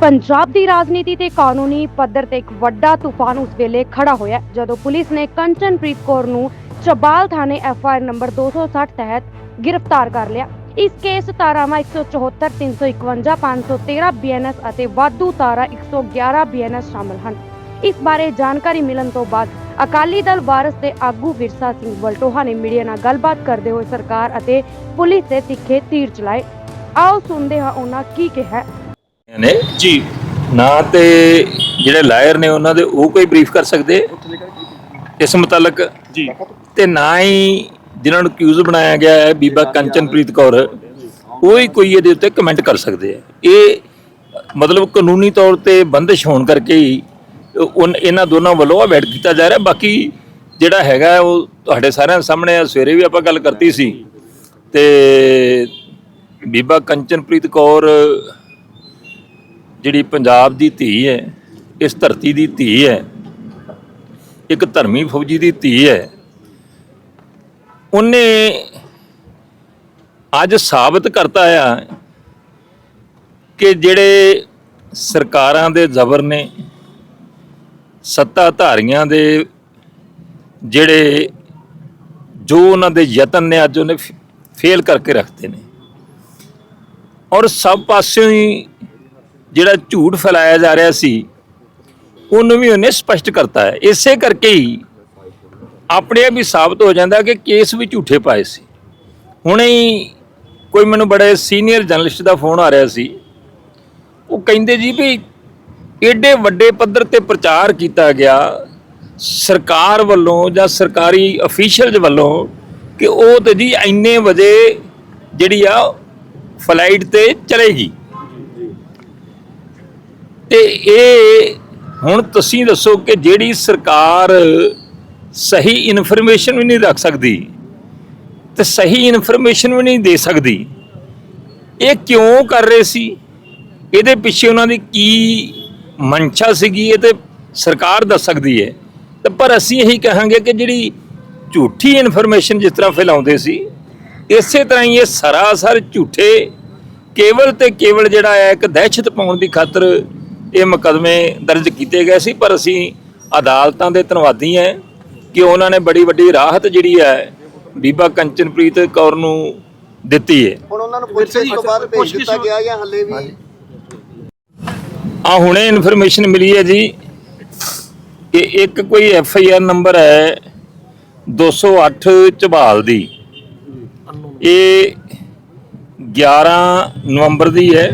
ਪੰਜਾਬ ਦੀ ਰਾਜਨੀਤੀ ਤੇ ਕਾਨੂੰਨੀ ਪੱਧਰ ਤੇ ਇੱਕ ਵੱਡਾ ਤੂਫਾਨ ਉਸ ਵੇਲੇ ਖੜਾ ਹੋਇਆ ਜਦੋਂ ਪੁਲਿਸ ਨੇ ਕੰਚਨਪ੍ਰੀਤ ਕੌਰ ਨੂੰ ਚਬਾਲ ਥਾਣੇ ਐਫ ਆਈ ਆਰ ਨੰਬਰ 260 ਤਹਿਤ ਗ੍ਰਿਫਤਾਰ ਕਰ ਲਿਆ। ਇਸ ਕੇਸ ਧਾਰਾਵਾਂ 174 351 513 ਬੀਐਨਐਸ ਅਤੇ ਵਾਧੂ ਧਾਰਾ 111 ਬੀਐਨਐਸ ਸ਼ਾਮਲ ਹਨ। ਇਸ ਬਾਰੇ ਜਾਣਕਾਰੀ ਮਿਲਣ ਤੋਂ ਬਾਅਦ ਅਕਾਲੀ ਦਲ ਵਾਰਸ ਦੇ ਆਗੂ ਵਿਰਸਾ ਸਿੰਘ ਵਲਟੋਹਾ ਨੇ ਮੀਡੀਆ ਨਾਲ ਗੱਲਬਾਤ ਕਰਦੇ ਹੋਏ ਸਰਕਾਰ ਅਤੇ ਪੁਲਿਸ ਤੇ ਤਿੱਖੇ ਤੀਰ ਚਲਾਏ। ਆਓ ਸੁਣਦੇ ਹਾਂ ਉਹਨਾਂ ਕੀ ਕਿਹਾ ਨੇ? ਜੀ। ਨਾ ਤੇ ਜਿਹੜੇ ਲਾਇਰ ਨੇ ਉਹਨਾਂ ਦੇ ਉਹ ਕੋਈ ਬਰੀਫ ਕਰ ਸਕਦੇ? ਇਸ ਮੁਤਲਕ? ਜੀ। ਤੇ ਨਾ ਹੀ ਜਿਨ੍ਹਾਂ ਨੂੰ ਕਿਊਜ਼ ਬਣਾਇਆ ਗਿਆ ਹੈ ਬੀਬਾ ਕੰਚਨਪ੍ਰੀਤ ਕੌਰ ਉਹ ਹੀ ਕੋਈ ਇਹਦੇ ਉੱਤੇ ਕਮੈਂਟ ਕਰ ਸਕਦੇ ਆ। ਇਹ ਮਤਲਬ ਕਾਨੂੰਨੀ ਤੌਰ ਤੇ ਬੰਦਿਸ਼ ਹੋਣ ਕਰਕੇ ਹੀ ਉਨ ਇਹਨਾਂ ਦੋਨਾਂ ਵੱਲੋਂ ਅਵੈਡ ਕੀਤਾ ਜਾ ਰਿਹਾ। ਬਾਕੀ ਜਿਹੜਾ ਹੈਗਾ ਹੈ ਉਹ ਤੁਹਾਡੇ ਸਾਰਿਆਂ ਦੇ ਸਾਹਮਣੇ ਆ ਸਵੇਰੇ ਵੀ ਆਪਾਂ ਗੱਲ ਕਰਤੀ ਸੀ। ਤੇ ਬੀਬਾ ਕੰਚਨਪ੍ਰੀਤ ਕੌਰ ਜਿਹੜੀ ਪੰਜਾਬ ਦੀ ਧੀ ਹੈ, ਇਸ ਧਰਤੀ ਦੀ ਧੀ ਹੈ, ਇੱਕ ਧਰਮੀ ਫੌਜੀ ਦੀ ਧੀ ਹੈ, ਉਹਨੇ ਅੱਜ ਸਾਬਤ ਕਰਤਾ ਆ ਕਿ ਜਿਹੜੇ ਸਰਕਾਰਾਂ ਦੇ ਜ਼ਬਰ ਨੇ, ਸੱਤਾਧਾਰੀਆਂ ਦੇ ਜਿਹੜੇ ਜੋ ਉਹਨਾਂ ਦੇ ਯਤਨ ਨੇ ਅੱਜ ਉਹਨੇ ਫੇਲ ਕਰਕੇ ਰੱਖਦੇ ਨੇ। ਔਰ ਸਭ ਪਾਸਿਓਂ ਹੀ ਜਿਹੜਾ ਝੂਠ ਫੈਲਾਇਆ ਜਾ ਰਿਹਾ ਸੀ, ਉਹਨੂੰ ਵੀ ਉਹਨੇ ਸਪਸ਼ਟ ਕਰਤਾ ਹੈ। ਇਸੇ ਕਰਕੇ ਹੀ ਆਪਣੇ ਆਪ ਹੀ ਸਾਬਤ ਹੋ ਜਾਂਦਾ ਕਿ ਕੇਸ ਵੀ ਝੂਠੇ ਪਾਏ ਸੀ। ਹੁਣੇ ਹੀ ਕੋਈ ਮੈਨੂੰ ਬੜੇ ਸੀਨੀਅਰ ਜਰਨਲਿਸਟ ਦਾ ਫੋਨ ਆ ਰਿਹਾ ਸੀ। ਉਹ ਕਹਿੰਦੇ ਜੀ ਵੀ ਐਡੇ ਵੱਡੇ ਪੱਧਰ ਤੇ ਪ੍ਰਚਾਰ ਕੀਤਾ ਗਿਆ ਸਰਕਾਰ ਵੱਲੋਂ ਜਾਂ ਸਰਕਾਰੀ ਅਫੀਸ਼ੀਅਲਸ ਵੱਲੋਂ ਕਿ ਉਹ ਤੇ ਜੀ ਇੰਨੇ ਵਜੇ ਜਿਹੜੀ ਆ ਫਲਾਈਟ ਤੇ ਚਲੇਗੀ। ਤੇ ਇਹ ਹੁਣ ਤੁਸੀਂ ਦੱਸੋ ਕਿ ਜਿਹੜੀ ਸਰਕਾਰ ਸਹੀ ਇਨਫੋਰਮੇਸ਼ਨ ਵੀ ਨਹੀਂ ਰੱਖ ਸਕਦੀ ਤੇ ਸਹੀ ਇਨਫੋਰਮੇਸ਼ਨ ਵੀ ਨਹੀਂ ਦੇ ਸਕਦੀ, ਇਹ ਕਿਉਂ ਕਰ ਰਹੇ ਸੀ? ਇਹਦੇ ਪਿੱਛੇ ਉਹਨਾਂ ਦੀ ਕੀ ਮਨਸ਼ਾ ਸੀਗੀ ਇਹ ਤੇ ਸਰਕਾਰ ਦੱਸ ਸਕਦੀ ਹੈ। ਤੇ ਪਰ ਅਸੀਂ ਇਹੀ ਕਹਾਂਗੇ ਕਿ ਜਿਹੜੀ ਝੂਠੀ ਇਨਫੋਰਮੇਸ਼ਨ ਜਿਸ ਤਰ੍ਹਾਂ ਫੈਲਾਉਂਦੇ ਸੀ, ਇਸੇ ਤਰ੍ਹਾਂ ਹੀ ਇਹ ਸਰਾਸਰ ਝੂਠੇ ਕੇਵਲ ਤੇ ਕੇਵਲ ਜਿਹੜਾ ਹੈ ਇੱਕ ਦਹਿਸ਼ਤ ਪਾਉਣ ਦੀ ਖਾਤਰ ਇਹ ਮੁਕਦਮੇ ਦਰਜ ਕੀਤੇ ਗਏ ਸੀ ਪਰ ਅਸੀਂ ਅਦਾਲਤਾਂ ਦੇ ਧੰਨਵਾਦੀ ਹਾਂ ਕਿ ਉਹਨਾਂ ਨੇ ਬੜੀ ਵੱਡੀ ਰਾਹਤ ਜਿਹੜੀ ਹੈ ਬੀਬਾ ਕੰਚਨਪ੍ਰੀਤ ਕੌਰ ਨੂੰ ਦਿੱਤੀ ਹੈ। ਹੁਣ ਉਹਨਾਂ ਨੂੰ ਪੁੱਛਿਸ਼ ਤੋਂ ਬਾਅਦ ਭੇਜ ਦਿੱਤਾ ਗਿਆ ਜਾਂ ਹੱਲੇ ਵੀ ਆ ਹੁਣੇ ਇਨਫੋਰਮੇਸ਼ਨ ਮਿਲੀ ਹੈ ਜੀ ਕਿ ਇੱਕ ਕੋਈ ਐਫ ਆਈ ਆਰ ਨੰਬਰ ਹੈ 208 ਝਬਾਲ ਦੀ। ਇਹ 11 ਨਵੰਬਰ ਦੀ ਹੈ।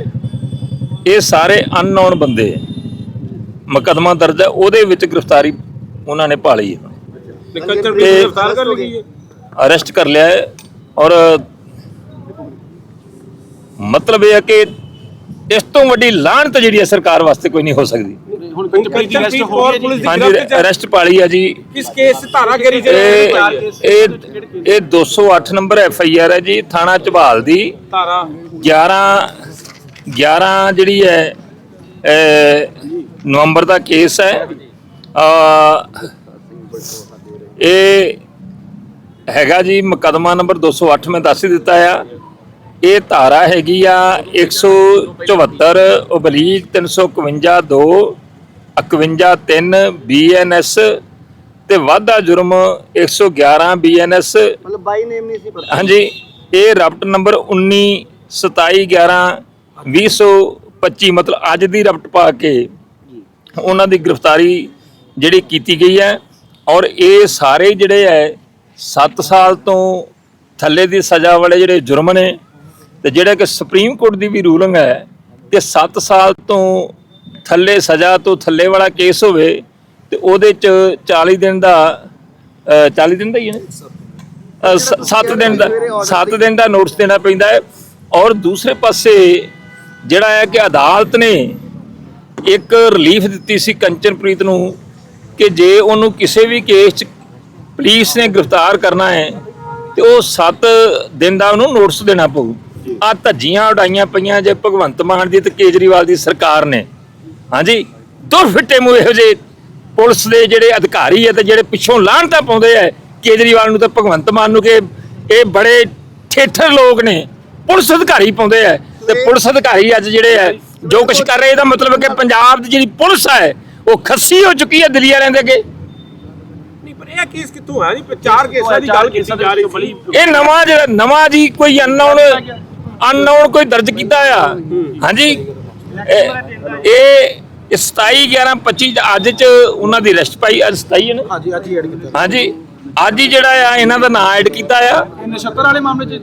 ਇਹ ਸਾਰੇ ਅਨਨੋਨ ਬੰਦੇ ਮੁਕੱਦਮਾ ਦਰਜ ਹੈ ਉਹਦੇ ਵਿੱਚ ਗ੍ਰਿਫਤਾਰੀ ਉਹਨਾਂ ਨੇ ਭਾਲੀ ਹੈ। ਕੰਚਨ ਤੇ- ਗ੍ਰਿਫਤਾਰ ਕਰ ਲਈ ਹੈ? ਅਰੈਸਟ ਕਰ ਲਿਆ ਹੈ ਔਰ ਮਤਲਬ ਇਹ ਹੈ ਕਿ ਇਸ ਤੋਂ ਵੱਡੀ ਲਾਹਨਤ ਜਿਹੜੀ ਹੈ ਸਰਕਾਰ ਵਾਸਤੇ ਕੋਈ ਨਹੀਂ ਹੋ ਸਕਦੀ। ਹੁਣ ਅਰੈਸਟ ਹੋ ਗਈ ਹਾਂਜੀ ਅਰੈਸਟ ਪਾਲੀ ਆ ਜੀ। ਕਿਸ ਕੇਸ ਧਾਰਾ ਕਰੀ ਇਹ ਇਹ ਇਹ 208 ਨੰਬਰ ਐਫ ਆਈ ਆਰ ਹੈ ਜੀ ਥਾਣਾ ਝਬਾਲ ਦੀ ਧਾਰਾ। 11 11 ਜਿਹੜੀ ਹੈ ਨਵੰਬਰ ਦਾ ਕੇਸ ਹੈ। ਇਹ ਹੈਗਾ ਜੀ ਮੁਕਦਮਾ ਨੰਬਰ 208 ਮੈਂ ਦੱਸ ਹੀ ਦਿੱਤਾ ਆ। ਇਹ ਧਾਰਾ ਹੈਗੀ ਆ 174 ਓਬਲੀਕ 351 2 51 3 ਬੀਐਨਐਸ ਤੇ ਵਾਧਾ ਜੁਰਮ 111 ਬੀਐਨਐਸ ਮਤਲਬ ਬਾਈ ਨੇਮ ਨਹੀਂ ਸੀ ਪਤਾ। ਹਾਂਜੀ ਇਹ ਰਪਟ ਨੰਬਰ 19 27 11 2025 ਮਤਲਬ ਅੱਜ ਦੀ ਰਪਟ ਪਾ ਕੇ ਉਹਨਾਂ ਦੀ ਗ੍ਰਿਫਤਾਰੀ ਜਿਹੜੀ ਕੀਤੀ ਗਈ ਹੈ ਔਰ ਇਹ ਸਾਰੇ ਜਿਹੜੇ ਹੈ 7 ਸਾਲ ਤੋਂ ਥੱਲੇ ਦੀ ਸਜ਼ਾ ਵਾਲੇ ਜਿਹੜੇ ਜੁਰਮ ਨੇ ਤੇ ਜਿਹੜਾ ਕਿ ਸੁਪਰੀਮ ਕੋਰਟ ਦੀ ਵੀ ਰੂਲਿੰਗ ਹੈ ਕਿ 7 ਸਾਲ ਤੋਂ ਥੱਲੇ ਸਜ਼ਾ ਤੋਂ ਥੱਲੇ ਵਾਲਾ ਕੇਸ ਹੋਵੇ ਤੇ ਉਹਦੇ ਚ 40 ਦਿਨ ਦਾ ਅ, 40 ਦਿਨ ਦਾ ਹੀ ਹੈ ਨਾ? 7 ਦਿਨ ਦਾ 7 ਦਿਨ ਦਾ ਨੋਟਿਸ ਦੇਣਾ ਪੈਂਦਾ ਹੈ ਔਰ ਦੂਸਰੇ ਪਾਸੇ ਜਿਹੜਾ ਹੈ ਕਿ ਅਦਾਲਤ ਨੇ ਇੱਕ ਰਿਲੀਫ ਦਿੱਤੀ ਸੀ ਕੰਚਨਪ੍ਰੀਤ ਨੂੰ ਕਿ ਜੇ ਉਹਨੂੰ ਕਿਸੇ ਵੀ ਕੇਸ 'ਚ ਪੁਲਿਸ ਨੇ ਗ੍ਰਿਫਤਾਰ ਕਰਨਾ ਹੈ ਤੇ ਉਹ 7 ਦਿਨ ਦਾ ਉਹਨੂੰ ਨੋਟਿਸ ਦੇਣਾ ਪਊ। ਆ ਧੱਜੀਆਂ ਉਡਾਈਆਂ ਪਈਆਂ ਜੇ ਭਗਵੰਤ ਮਾਨ ਦੀ ਤੇ ਕੇਜਰੀਵਾਲ ਦੀ ਸਰਕਾਰ ਨੇ। ਹਾਂਜੀ? ਦੁਰਫਿੱਟੇ ਮੂੰਹ ਇਹੋ ਜਿਹੇ ਪੁਲਿਸ ਦੇ ਜਿਹੜੇ ਅਧਿਕਾਰੀ ਹੈ ਤੇ ਜਿਹੜੇ ਪਿੱਛੋਂ ਲਾਹਣਤਾ ਪਾਉਂਦੇ ਆ ਕੇਜਰੀਵਾਲ ਨੂੰ ਤੇ ਭਗਵੰਤ ਮਾਨ ਨੂੰ ਕਿ ਇਹ ਬੜੇ ਠੇਠਰ ਲੋਕ ਨੇ। ਪੁਲਿਸ ਅਧਿਕਾਰੀ ਪਾਉਂਦੇ ਆ। ਤੇ ਪੁਲਿਸ ਅਧਿਕਾਰੀ ਅੱਜ ਜਿਹੜੇ ਆ ਜੋ ਕੁਝ ਕਰ ਰਹੇ ਇਹਦਾ ਮਤਲਬ ਹੈ ਕਿ ਪੰਜਾਬ ਦੀ ਜਿਹੜੀ ਪੁਲਿਸ ਹੈ ਉਹ ਖੱਸੀ ਹੋ ਚੁੱਕੀ ਹੈ ਦਿੱਲੀ ਵਾਲਿਆਂ ਦੇ ਅੱਗੇ। ਨਹੀਂ ਪਰ ਇਹ ਕੇਸ ਕਿੱਥੋਂ ਆ? ਨਹੀਂ ਚਾਰ ਕੇਸਾਂ ਦੀ ਗੱਲ ਕੀਤੀ ਜਾ ਰਹੀ ਸੀ। ਇਹ ਨਵਾਂ ਜਿਹੜਾ ਨਵਾਂ ਜੀ ਕੋਈ ਅਨਨੋਨ ਅਨਨੋਨ ਕੋਈ ਦਰਜ ਕੀਤਾ ਆ। ਹਾਂਜੀ? ਇਹ ਇਹ 27 11 25 ਅੱਜ ਚ ਉਹਨਾਂ ਦੀ ਅਰੈਸਟ ਪਾਈ ਅੱਜ 27 ਹੈ ਨਾ? ਹਾਂਜੀ ਅੱਜ ਹੀ ਐਡ ਕੀਤਾ। ਹਾਂਜੀ? ਅੱਜ ਹੀ ਜਿਹੜਾ ਆ ਇਹਨਾਂ ਦਾ ਨਾਂ ਐਡ ਕੀਤਾ ਆ। ਇਹ 79 ਵਾਲੇ ਮਾਮਲੇ ਚ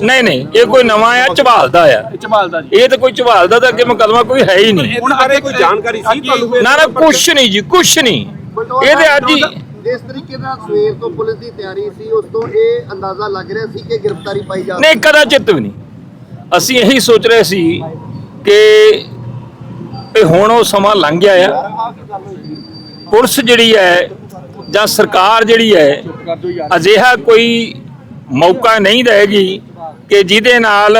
ਨਹੀਂ? ਨਹੀਂ ਇਹ ਕੋਈ ਨਵਾਂ ਆ ਝਬਾਲ ਦਾ ਆ। ਚਮਾਲ ਦਾ ਜੀ। ਇਹ ਤਾਂ ਕੋਈ ਝਬਾਲ ਦਾ ਤਾਂ ਅੱਗੇ ਮੁਕਦਮਾ ਕੋਈ ਹੈ ਹੀ ਨਹੀਂ। ਹੁਣ ਬਾਰੇ ਕੋਈ ਜਾਣਕਾਰੀ ਸੀ ਤੁਹਾਨੂੰ? ਨਾ ਨਾ ਕੁਛ ਨਹੀਂ ਜੀ ਕੁਛ ਨਹੀਂ। ਇਹ ਤੇ ਅੱਜ ਹੀ ਜਿਸ ਤਰੀਕੇ ਨਾਲ ਸਵੇਰ ਤੋਂ ਪੁਲਿਸ ਦੀ ਤਿਆਰੀ ਸੀ ਉਸ ਤੋਂ ਇਹ ਅੰਦਾਜ਼ਾ ਲੱਗ ਰਿਹਾ ਸੀ ਕਿ ਗ੍ਰਿਫਤਾਰੀ ਪਾਈ ਜਾ ਨਹੀਂ ਕਦਾਚਿਤ ਵੀ ਨਹੀਂ। ਅਸੀਂ ਇਹੀ ਸੋਚ ਰਹੇ ਸੀ ਕਿ ਇਹ ਹੁਣ ਉਹ ਸਮਾਂ ਲੰਘ ਗਿਆ ਆ। ਪੁਲਿਸ ਜਿਹੜੀ ਹੈ ਜਾਂ ਸਰਕਾਰ ਜਿਹੜੀ ਹੈ, ਅਜਿਹਾ ਕੋਈ ਮੌਕਾ ਨਹੀਂ ਦੇਗੀ ਕਿ ਜਿਹਦੇ ਨਾਲ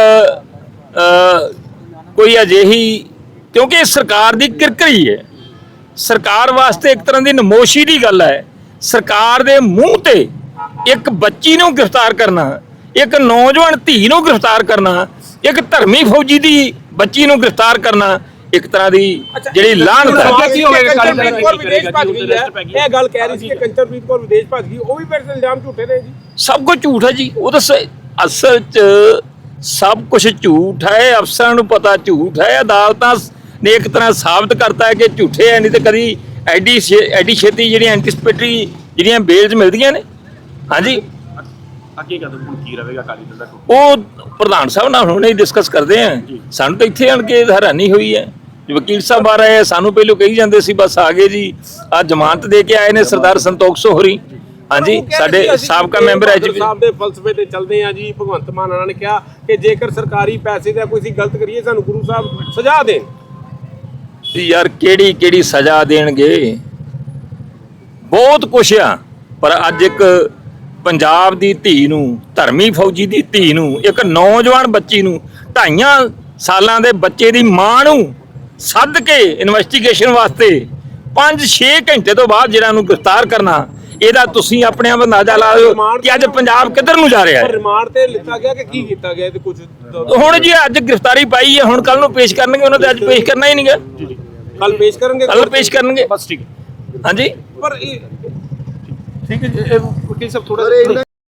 ਕੋਈ ਅਜਿਹੀ, ਕਿਉਂਕਿ ਇਹ ਸਰਕਾਰ ਦੀ ਕਿਰਕਰੀ ਹੈ। ਸਰਕਾਰ ਵਾਸਤੇ ਇੱਕ ਤਰ੍ਹਾਂ ਦੀ ਨਮੋਸ਼ੀ ਦੀ ਗੱਲ ਹੈ। ਸਰਕਾਰ ਦੇ ਮੂੰਹ ਤੇ ਇੱਕ ਬੱਚੀ ਨੂੰ ਗ੍ਰਿਫਤਾਰ ਕਰਨਾ, ਇੱਕ ਨੌਜਵਾਨ ਧੀ ਨੂੰ ਗ੍ਰਿਫਤਾਰ ਕਰਨਾ, ਇੱਕ ਧਰਮੀ ਫੌਜੀ ਦੀ ਬੱਚੀ ਨੂੰ ਗ੍ਰਿਫਤਾਰ ਕਰਨਾ ਇੱਕ ਤਰ੍ਹਾਂ ਦੀ ਜਿਹੜੀ ਲਾਹਨਤ ਹੈ। ਕੀ ਹੋ ਗਿਆ? ਕੰਚਨਪ੍ਰੀਤ ਕੌਰ ਵਿਦੇਸ਼ ਭੱਜ ਗਈ ਹੈ। ਇਹ ਗੱਲ ਕਹਿ ਰਹੀ ਸੀ ਕਿ ਕੰਚਨਪ੍ਰੀਤ ਕੌਰ ਵਿਦੇਸ਼ ਭੱਜ ਗਈ ਉਹ ਵੀ ਫਿਰ ਇਲਜ਼ਾਮ ਝੂਠੇ ਨੇ ਜੀ। ਸਭ ਕੁਝ ਝੂਠ ਹੈ ਜੀ। ਉਹ ਤਾਂ ਅਸਲ 'ਚ ਸਭ ਕੁਝ ਝੂਠ ਹੈ। ਅਫਸਰਾਂ ਨੂੰ ਪਤਾ ਝੂਠ ਹੈ। ਅਦਾਲਤਾਂ ਨੇ ਇੱਕ ਤਰ੍ਹਾਂ ਸਾਬਤ ਕਰਤਾ ਹੈ ਕਿ ਝੂਠੇ ਹੈ ਨਹੀਂ ਤੇ ਕਦੀ ਐਡੀ ਐਡੀ ਛੇਤੀ ਜਿਹੜੀਆਂ ਐਂਟੀਸਪੇਟਰੀ ਜਿਹੜੀਆਂ ਬੇਲਸ ਮਿਲਦੀਆਂ ਨੇ। ਹਾਂਜੀ। ਅੱਗੇ ਕਦਮ ਕੀ ਰਹੇਗਾ ਅਕਾਲੀ ਦਲ ਦਾ? ਉਹ ਪ੍ਰਧਾਨ ਸਾਹਿਬ ਨਾਲ ਹੁਣੇ ਹੀ ਡਿਸਕਸ ਕਰਦੇ ਆ ਸਾਨੂੰ ਤਾਂ ਇੱਥੇ ਆਣ ਕੇ ਹੈਰਾਨੀ ਹੋਈ ਹੈ। ਵਕੀਲ ਸਾਹਿਬ ਆ ਰਹੇ ਸਾਨੂੰ ਪਹਿਲੋਂ ਕਹੀ ਜਾਂਦੇ ਸੀ ਬਸ ਆ ਗਏ ਜੀ। ਆ ਜ਼ਮਾਨਤ ਦੇ ਕੇ ਆਏ ਨੇ ਸਰਦਾਰ ਸੰਤੋਖ ਸੋਹਰੀ। ਹਾਂਜੀ ਸਾਡੇ ਸੀ ਸਾਬਕਾ ਮੈਂਬਰ ਐਚਪੀ ਸਾਹਿਬ ਦੇ ਫਲਸਫੇ ਤੇ ਚੱਲਦੇ ਆ ਜੀ ਭਗਵੰਤ ਮਾਨ ਉਹਨਾਂ ਨੇ ਕਿਹਾ ਕਿ ਜੇਕਰ ਸਰਕਾਰੀ ਪੈਸੇ ਦਾ ਕੋਈ ਅਸੀਂ ਗਲਤ ਕਰੀਏ ਸਾਨੂੰ ਗੁਰੂ ਸਾਹਿਬ ਸਜ਼ਾ ਦੇਣ। ਯਾਰ ਕਿਹੜੀ ਕਿਹੜੀ ਸਜ਼ਾ ਦੇਣਗੇ? ਬਹੁਤ ਕੁਛ ਆ ਪਰ ਅੱਜ ਇੱਕ ਪੰਜਾਬ ਦੀ ਧੀ ਨੂੰ ਧਰਮੀ ਫੌਜੀ ਦੀ ਧੀ ਨੂੰ ਇੱਕ ਨੌਜਵਾਨ ਬੱਚੀ ਨੂੰ ਢਾਈਆਂ ਸਾਲਾਂ ਦੇ ਬੱਚੇ ਦੀ ਮਾਂ ਨੂੰ ਸੱਦ ਕੇ ਇਨਵੈਸਟੀਗੇਸ਼ਨ ਵਾਸਤੇ 5-6 ਘੰਟੇ ਤੋਂ ਬਾਅਦ ਜਿਹੜਾ ਨੂੰ ਗ੍ਰਿਫਤਾਰ ਕਰਨਾ ਇਹਦਾ ਤੁਸੀਂ ਆਪਣੇ ਆਪ ਅੰਦਾਜ਼ਾ ਲਾਓ ਕਿ ਅੱਜ ਪੰਜਾਬ ਕਿੱਧਰ ਨੂੰ ਜਾ ਰਿਹਾ ਹੈ। ਰਿਮਾਂਡ ਤੇ ਲਿੱਤਾ ਗਿਆ ਕਿ ਕੀ ਕੀਤਾ ਗਿਆ ਤੇ ਕੁਝ ਹੁਣ ਜੀ ਅੱਜ ਗ੍ਰਿਫਤਾਰੀ ਪਾਈ ਹੈ ਹੁਣ ਕੱਲ ਨੂੰ ਪੇਸ਼ ਕਰਨਗੇ ਉਹਨਾਂ ਤੇ ਅੱਜ ਪੇਸ਼ ਕਰਨਾ ਹੀ ਨਹੀਂਗਾ। ਕੱਲ ਪੇਸ਼ ਕਰਨਗੇ ਕੱਲ ਪੇਸ਼ ਕਰਨਗੇ। ਬਸ ਠੀਕ ਹਾਂਜੀ? ਪਰ ਇਹ ਠੀਕ ਹੈ ਜੀ ਇਹ ਵਕੀਲ ਸਾਹਿਬ ਥੋੜਾ